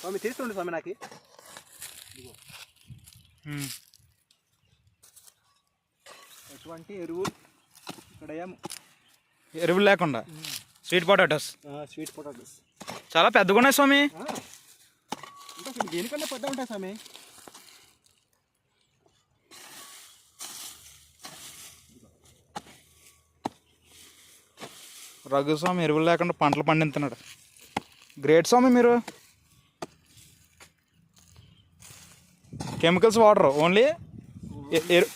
స్వామి తీసుకోండి స్వామి నాకు. ఎటువంటి ఎరువులు ఇక్కడ ఎరువులు లేకుండా. Sweet potatoes. Sweet potatoes. చాలా పెద్దగా ఉన్నాయి స్వామి ఇంకా దీనికన్నా పెద్ద ఉంటాయి స్వామి. రఘు స్వామి ఎరువులు లేకుండా పంటలు పండిస్తున్నాడు. గ్రేట్ స్వామి మీరు. కెమికల్స్ వాడరు ఓన్లీ ఎరు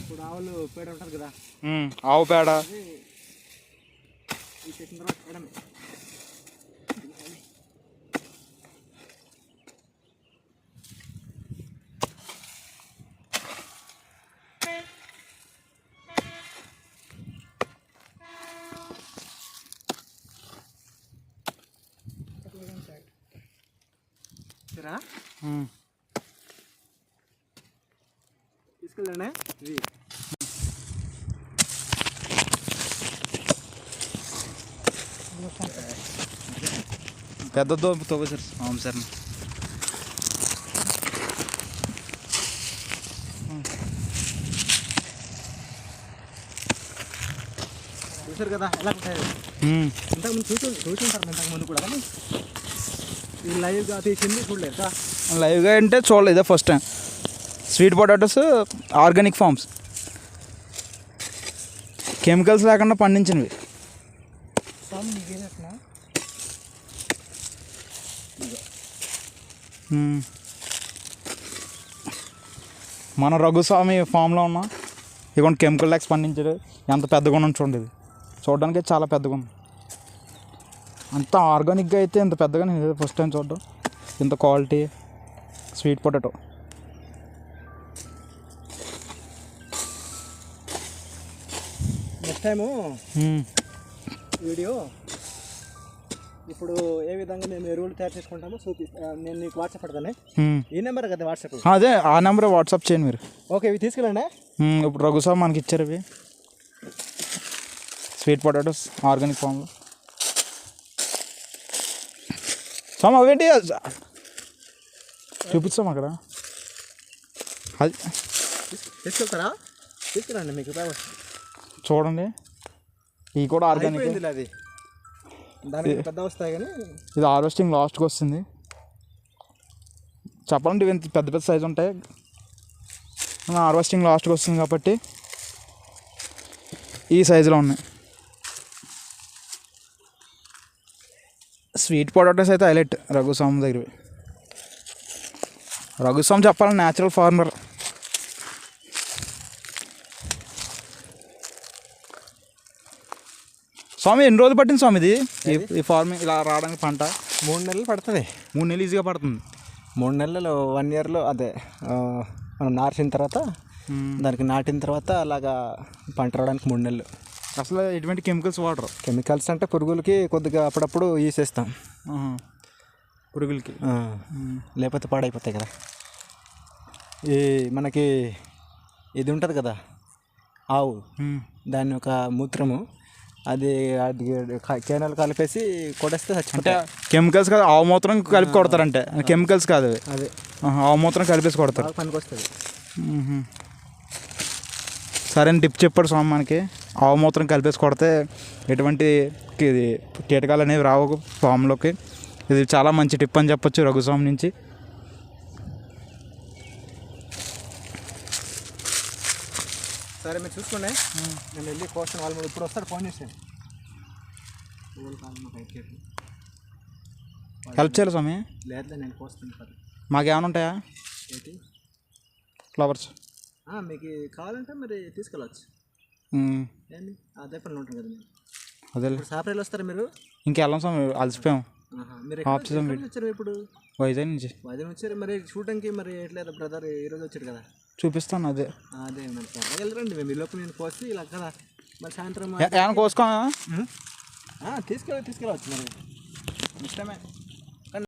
ఇప్పుడు ఆవులు పేడ ఉంటుంది కదా. ఉమ్, ఆవు పేడ. ఉమ్. తీసుకెళ్ళండి. ఇది. పెద్ద దోపు తవ్వు సార్ అవును సార్. చూసారు కదా ఎలా ఉంటాయి. ఇంతకుముందు చూసి చూసుంటారు ఇంతకుముందు కూడా. కానీ లైవ్గా తీసింది చూడలేదు కదా లైవ్గా అంటే చూడలేదు first time sweet potatoes organic farms chemicals లేకుండా పండించినవి. మన రఘుస్వామి ఫామ్లో ఉన్న ఇదిగోండి కెమికల్ లెక్స్ పండించాడు ఎంత పెద్దగా ఉన్న చూడండి ఇది. చూడడానికి చాలా పెద్దగా ఉంది అంత ఆర్గానిక్గా అయితే ఇంత పెద్దగా నేను ఫస్ట్ టైం చూడడం. ఇంత quality sweet potato next time video ఇప్పుడు ఏ విధంగా మేము ఎరువులు తయారు చేసుకుంటామో చూపి నేను నీకు వాట్సాప్ పెడతాను. ఈ నెంబర్ కదా వాట్సాప్ అదే ఆ నెంబర్ వాట్సాప్ చేయండి మీరు. ఓకే ఇవి తీసుకెళ్ళండి మ్మ్, ఇప్పుడు రఘుస్వామి మనకి ఇచ్చారు ఇవి. స్వీట్ పొటాటోస్ ఆర్గానిక్ ఫామ్లో స్వామి అవేంటి చూపిస్తాం అక్కడ. అది తీసుకెళ్తారా? తీసుకెళ్ళండి మీకు చూడండి. ఇవి కూడా ఆర్గానిక్. అది. దానికి పెద్ద వస్తాయి కానీ. ఇది హార్వెస్టింగ్ లాస్ట్కి వస్తుంది. చెప్పాలంటే ఇవి పెద్ద పెద్ద సైజు ఉంటాయి. హార్వెస్టింగ్ లాస్ట్కి వస్తుంది కాబట్టి ఈ సైజులో ఉన్నాయి. స్వీట్ పొటాటోస్ అయితే హైలైట్ రఘుస్వామి దగ్గర రఘుస్వామి చెప్పాలని న్యాచురల్ ఫార్మర్ స్వామి ఎన్ని రోజులు పట్టింది స్వామి ఇది ఈ- ఫార్మింగ్ ఇలా రావడానికి పంట? మూడు నెలలు పడుతుంది. మూడు నెలలు ఈజీగా పడుతుంది. మూడు నెలలు వన్ ఇయర్లో అదే మనం నాటిన తర్వాత దానికి నాటిన తర్వాత అలాగా పంట రావడానికి మూడు నెలలు. అసలు ఎటువంటి కెమికల్స్ వాడరు. కెమికల్స్ అంటే పురుగులకి కొద్దిగా అప్పుడప్పుడు వేసేస్తాం. పురుగులకి. లేకపోతే పాడైపోతాయి కదా. ఈ మనకి ఇది ఉంటుంది కదా ఆవు. దాని ఒక మూత్రము అది అది కేనలు కలిపేసి కొడేస్తే అంటే కెమికల్స్ కాదు ఆవు మూత్రం కలిపి కొడతారంటే. కెమికల్స్ కాదు అదే. ఆవు మూత్రం కలిపేసి కొడతారు. పనికి వస్తుంది అని టిప్ చెప్పాడు స్వామి మనకి. ఆవు మూత్రం కలిపేసి కొడితే ఎటువంటి ఇది కీటకాలు అనేవి రావు ఫామ్లోకి ఇది చాలా మంచి టిప్ అని చెప్పొచ్చు రఘుస్వామి నుంచి. సరే మీరు చూసుకోండి. నేను వెళ్ళి కోస్తాను వాళ్ళు ఇప్పుడు వస్తాడు ఫోన్ చేసాను హెల్ప్ చేయాలి స్వామి? లేదులే నేను కోస్తాను మాకేమైనా ఉంటాయా? ఫ్లవర్స్. మీకు కావాలంటే మరి తీసుకెళ్ళవచ్చు ఏంది అదే పని ఉంటుంది కదా అదే సాపరేలు వస్తారా మీరు? ఇంకెళ్ళాం స్వామి అలసిపోయాం. ఆఫ్ చేసాం వచ్చారు ఇప్పుడు? వైజాగ్ నుంచి. వదిన వచ్చారు? మరి చూడడానికి మరి ఎట్లేదు బ్రదర్ ఈరోజు వచ్చాడు కదా. చూపిస్తాను అదే. అదే మరి త్వరగా వెళ్ళరండి మేము ఈ లోపు నేను కోసి ఇలా కదా మరి సాయంత్రం ఏమైనా కోసుకో తీసుకెళ్ళి తీసుకెళ్ళవచ్చు మరి. ఇష్టమే.